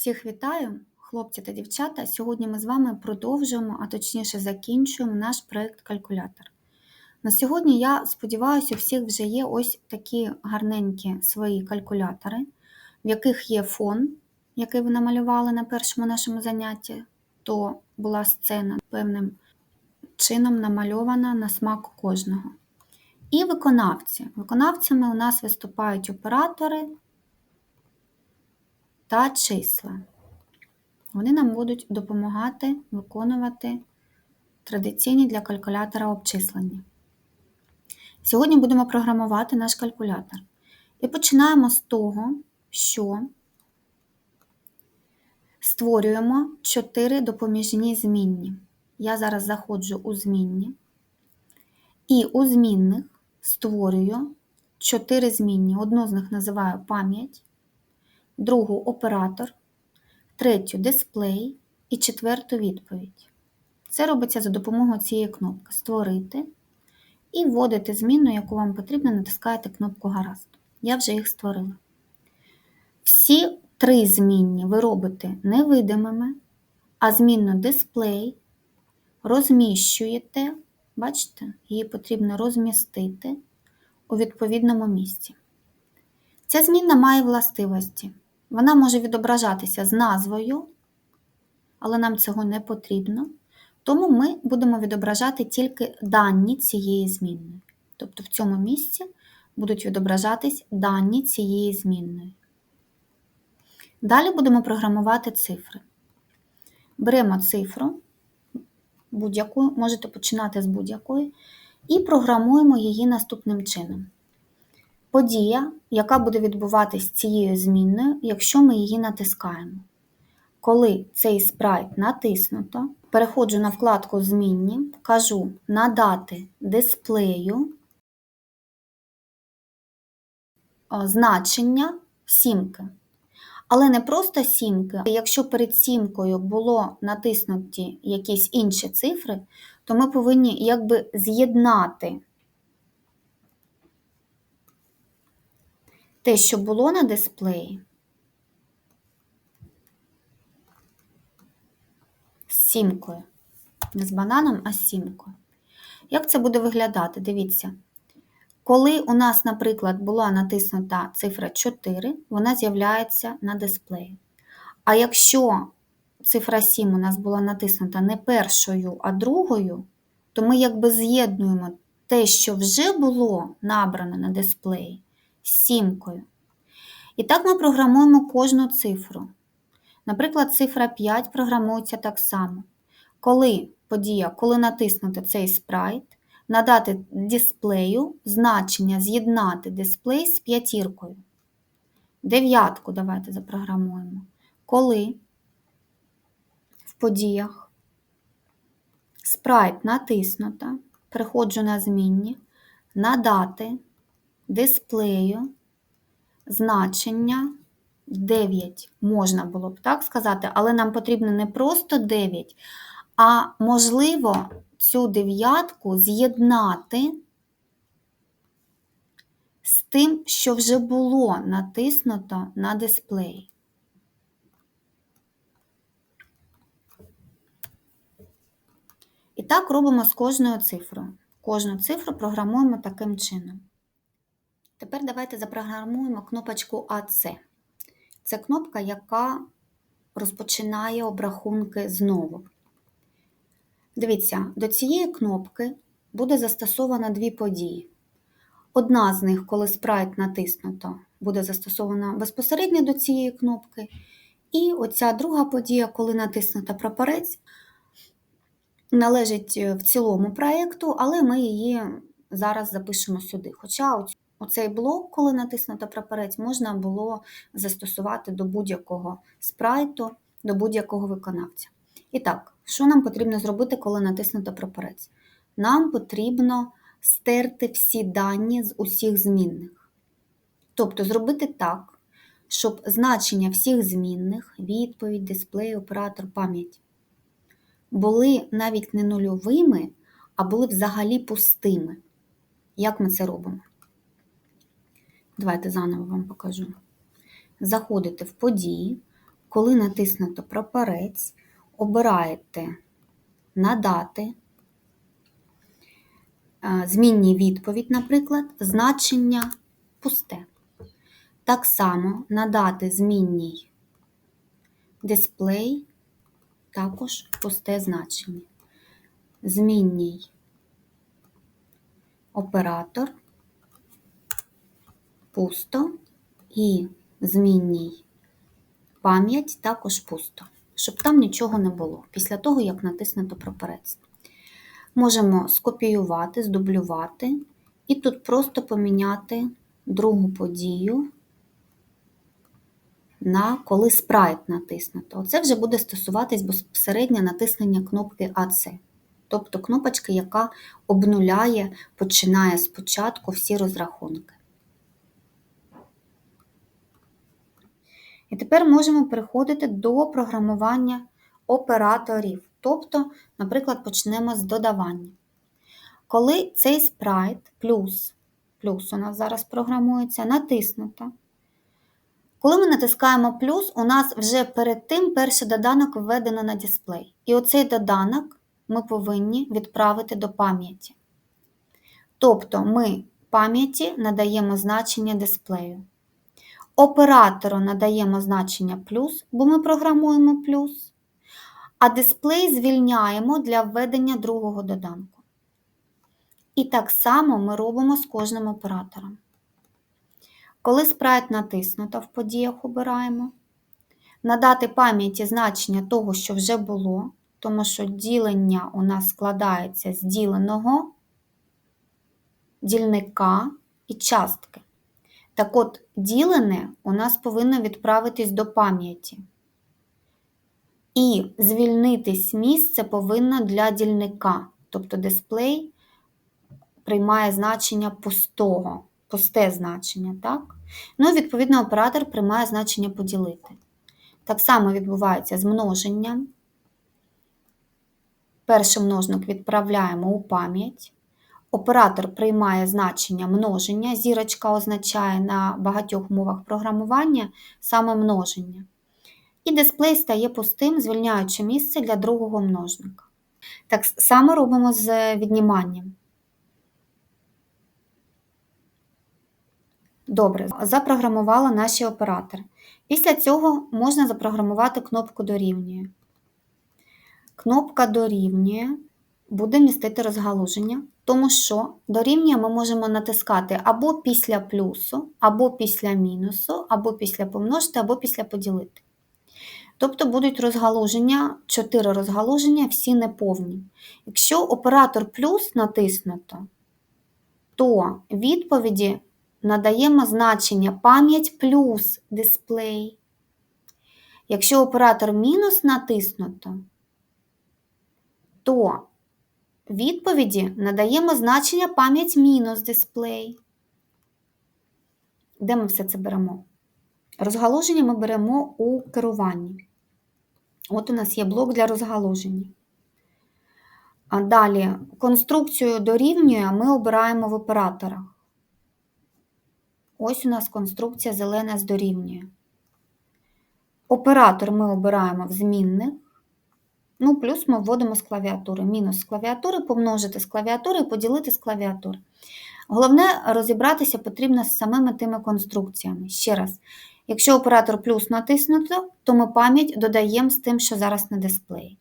Всіх вітаю, хлопці та дівчата. Сьогодні ми з вами продовжуємо, а точніше закінчуємо наш проєкт калькулятор. На сьогодні, я сподіваюся, у всіх вже є ось такі гарненькі свої калькулятори, в яких є фон, який ви намалювали на першому нашому занятті, то була сцена певним чином намальована на смак кожного. І виконавці. Виконавцями у нас виступають оператори та числа. Вони нам будуть допомагати виконувати традиційні для калькулятора обчислення. Сьогодні будемо програмувати наш калькулятор. І починаємо з того, що створюємо 4 допоміжні змінні. Я зараз заходжу у змінні. І у змінних створюю 4 змінні. Одну з них називаю пам'ять, другу оператор, третю дисплей і четверту відповідь. Це робиться за допомогою цієї кнопки Створити і вводите зміну, яку вам потрібно, натискаєте кнопку Гаразд. Я вже їх створила. Всі три змінні ви робите невидимими, а змінну дисплей розміщуєте, бачите, її потрібно розмістити у відповідному місці. Ця змінна має властивості. Вона може відображатися з назвою, але нам цього не потрібно. Тому ми будемо відображати тільки дані цієї змінної. Тобто в цьому місці будуть відображатись дані цієї змінної. Далі будемо програмувати цифри. Беремо цифру, будь-яку, можете починати з будь-якої, і програмуємо її наступним чином. Подія, яка буде відбуватись цією змінною, якщо ми її натискаємо. Коли цей спрайт натиснуто, переходжу на вкладку Змінні, кажу Надати дисплею значення сімки. Але не просто сімки. Якщо перед сімкою було натиснуті якісь інші цифри, то ми повинні якби з'єднати те, що було на дисплеї, з сімкою. Не з бананом, а з сімкою. Як це буде виглядати? Дивіться. Коли у нас, наприклад, була натиснута цифра 4, вона з'являється на дисплеї. А якщо цифра 7 у нас була натиснута не першою, а другою, то ми якби з'єднуємо те, що вже було набрано на дисплеї, сімкою. І так ми програмуємо кожну цифру. Наприклад, цифра 5 програмується так само. Коли подія, коли натиснути цей спрайт, надати дисплею значення з'єднати дисплей з п'ятіркою. Дев'ятку давайте запрограмуємо. Коли в подіях спрайт натиснута, переходжу на змінні, надати дисплею значення 9. Можна було б так сказати, але нам потрібно не просто 9, а можливо цю дев'ятку з'єднати з тим, що вже було натиснуто на дисплеї. І так робимо з кожною цифрою. Кожну цифру програмуємо таким чином. Тепер давайте запрограмуємо кнопочку АЦ. Це кнопка, яка розпочинає обрахунки знову. Дивіться, до цієї кнопки буде застосовано дві події. Одна з них, коли спрайт натиснуто, буде застосована безпосередньо до цієї кнопки. І оця друга подія, коли натиснута прапорець, належить в цілому проєкту, але ми її зараз запишемо сюди. Хоча оцей блок, коли натиснуто прапорець, можна було застосувати до будь-якого спрайту, до будь-якого виконавця. І так, що нам потрібно зробити, коли натиснуто прапорець? Нам потрібно стерти всі дані з усіх змінних. Тобто зробити так, щоб значення всіх змінних, відповідь, дисплей, оператор, пам'ять, були навіть не нульовими, а були взагалі пустими. Як ми це робимо? Давайте заново вам покажу. Заходите в події, коли натиснуто прапорець, обираєте надати е, змінній відповідь, наприклад, значення пусте. Так само надати змінній дисплей також пусте значення. Змінній оператор пусто і змінній пам'ять також пусто, щоб там нічого не було після того, як натиснуто прапорець. Можемо скопіювати, здублювати і тут просто поміняти другу подію на коли спрайт натиснуто. Оце вже буде стосуватись безпосередньо натиснення кнопки АЦ. Тобто кнопочка, яка обнуляє, починає спочатку всі розрахунки. І тепер можемо переходити до програмування операторів. Тобто, наприклад, почнемо з додавання. Коли цей спрайт плюс, плюс у нас зараз програмується, натиснуто. Коли ми натискаємо плюс, у нас вже перед тим перший доданок введено на дисплей. І оцей доданок ми повинні відправити до пам'яті. Тобто ми пам'яті надаємо значення дисплею. Оператору надаємо значення плюс, бо ми програмуємо плюс, а дисплей звільняємо для введення другого доданку. І так само ми робимо з кожним оператором. Коли спрайт натиснуто в подіях обираємо, надати пам'яті значення того, що вже було, тому що ділення у нас складається з діленого, дільника і частки. Так от, ділене у нас повинно відправитись до пам'яті. І звільнитись місце повинно для дільника, тобто дисплей приймає значення пустого, пусте значення, так? Ну відповідно оператор приймає значення поділити. Так само відбувається з множенням. Перший множник відправляємо у пам'ять. Оператор приймає значення множення, зірочка означає на багатьох мовах програмування саме множення. І дисплей стає пустим, звільняючи місце для другого множника. Так само робимо з відніманням. Добре, запрограмували наші оператори. Після цього можна запрограмувати кнопку дорівнює. Кнопка дорівнює буде містити розгалуження, тому що дорівнює ми можемо натискати або після плюсу, або після мінусу, або після помножити, або після поділити. Тобто будуть розгалуження, 4 розгалуження, всі неповні. Якщо оператор плюс натиснуто, то відповіді надаємо значення пам'ять плюс дисплей. Якщо оператор мінус натиснуто, то відповіді надаємо значення пам'ять мінус дисплей. Де ми все це беремо? Розгалуження ми беремо у керуванні. От у нас є блок для розгалуження. А далі конструкцію дорівнює ми обираємо в операторах. Ось у нас конструкція зелена з дорівнює. Оператор ми обираємо в змінних. Ну, плюс ми вводимо з клавіатури. Мінус з клавіатури, помножити з клавіатури і поділити з клавіатури. Головне, розібратися потрібно з самими тими конструкціями. Ще раз, якщо оператор плюс натиснуто, то ми пам'ять додаємо з тим, що зараз на дисплеї.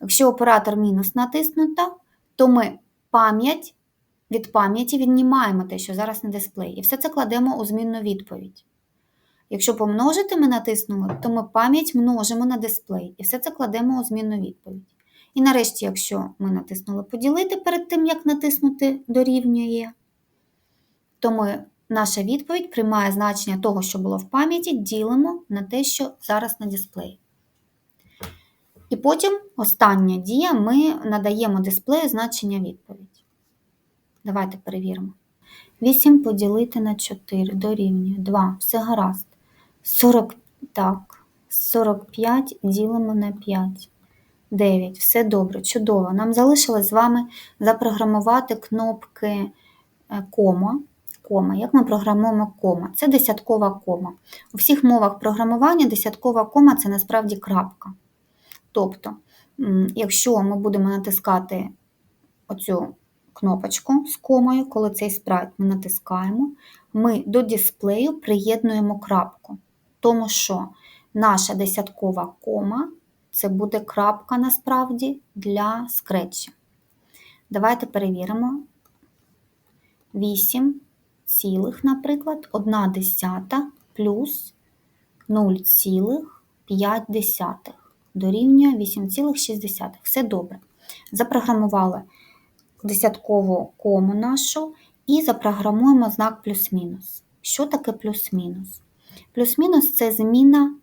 Якщо оператор мінус натиснуто, то ми пам'ять від пам'яті віднімаємо те, що зараз на дисплеї. І все це кладемо у змінну відповідь. Якщо помножити ми натиснули, то ми пам'ять множимо на дисплей і все це кладемо у змінну відповідь. І нарешті, якщо ми натиснули поділити перед тим, як натиснути дорівнює, то ми, наша відповідь приймає значення того, що було в пам'яті, ділимо на те, що зараз на дисплеї. І потім остання дія ми надаємо дисплею значення відповідь. Давайте перевіримо. 8 поділити на 4 дорівнює 2. Все гаразд. 40, так, 45 ділимо на 5. 9. Все добре, чудово. Нам залишилось з вами запрограмувати кнопки е, кома. кома. Як ми програмуємо кома? Це десяткова кома. У всіх мовах програмування десяткова кома це насправді крапка. Тобто, якщо ми будемо натискати оцю кнопочку з комою, коли цей спрайт ми натискаємо, ми до дисплею приєднуємо крапку. Тому що наша десяткова кома це буде крапка насправді для скретчі. Давайте перевіримо. 8 цілих, наприклад, 1 десята плюс 0,5 дорівнює 8,6. Все добре. Запрограмували десяткову кому нашу і запрограмуємо знак плюс-мінус. Що таке плюс-мінус? Плюс-мінус це зміна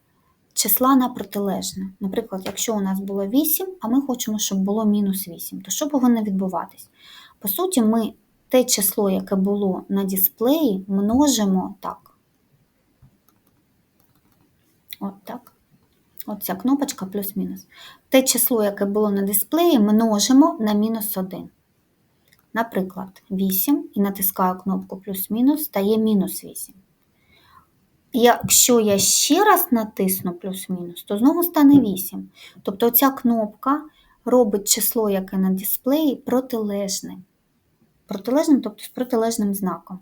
числа на протилежне. Наприклад, якщо у нас було 8, а ми хочемо, щоб було мінус 8, то що повинно відбуватись? По суті, ми те число, яке було на дисплеї, множимо так. От так. От ця кнопочка плюс-мінус. Те число, яке було на дисплеї, множимо на мінус 1. Наприклад, 8 і натискаю кнопку плюс-мінус, стає мінус 8. Якщо я ще раз натисну плюс-мінус, то знову стане 8. Тобто ця кнопка робить число, яке на дисплеї, протилежним. Протилежним, тобто з протилежним знаком.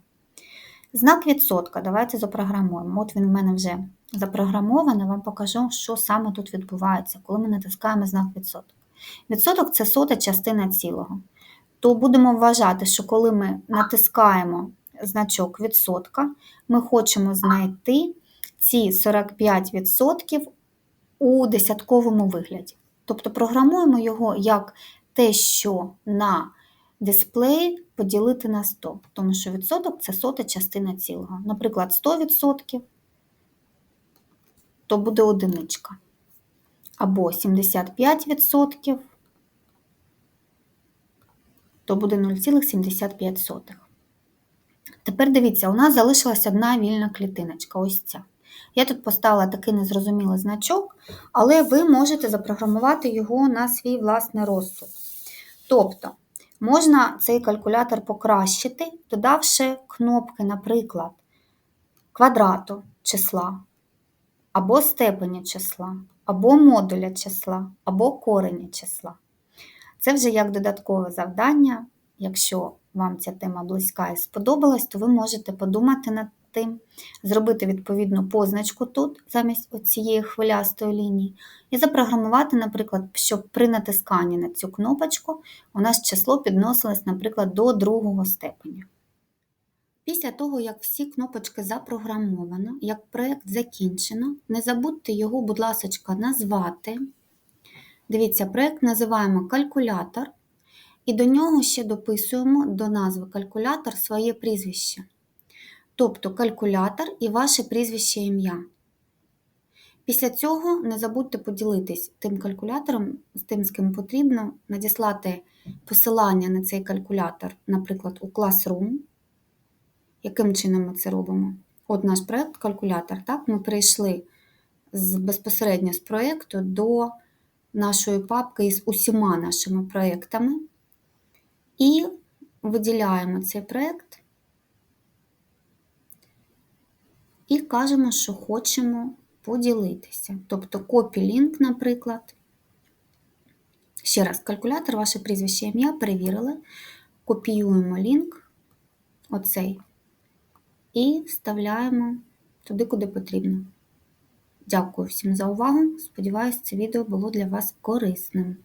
Знак відсотка. Давайте запрограмуємо. От він в мене вже запрограмований, вам покажу, що саме тут відбувається, коли ми натискаємо знак відсоток. Відсоток це сота частина цілого. То будемо вважати, що коли ми натискаємо значок відсотка, ми хочемо знайти ці 45% у десятковому вигляді. Тобто програмуємо його як те, що на дисплеї поділити на 100, тому що відсоток це сота частина цілого. Наприклад, 100% то буде одиничка. Або 75%, то буде 0,75. Тепер дивіться, у нас залишилась одна вільна клітиночка, ось ця. Я тут поставила такий незрозумілий значок, але ви можете запрограмувати його на свій власний розсуд. Тобто, можна цей калькулятор покращити, додавши кнопки, наприклад, квадрату числа, або степені числа, або модуля числа, або кореня числа. Це вже як додаткове завдання. Якщо вам ця тема близька і сподобалась, то ви можете подумати над тим, зробити відповідну позначку тут, замість цієї хвилястої лінії, і запрограмувати, наприклад, щоб при натисканні на цю кнопочку у нас число підносилось, наприклад, до другого степеня. Після того, як всі кнопочки запрограмовано, як проєкт закінчено, не забудьте його, будь ласка, назвати. Дивіться, проєкт називаємо калькулятор, і до нього ще дописуємо до назви калькулятор своє прізвище. Тобто калькулятор і ваше прізвище ім'я. Після цього не забудьте поділитись тим калькулятором, з тим, з ким потрібно, надіслати посилання на цей калькулятор, наприклад, у Classroom. Яким чином ми це робимо? От наш проєкт калькулятор. Так? Ми перейшли з, безпосередньо з проєкту до нашої папки із усіма нашими проєктами і виділяємо цей проєкт і кажемо, що хочемо поділитися. Тобто копі-лінк, наприклад. Ще раз, калькулятор, ваше прізвище ім'я перевірили, копіюємо лінк, оцей, і вставляємо туди, куди потрібно. Дякую всім за увагу. Сподіваюсь, це відео було для вас корисним.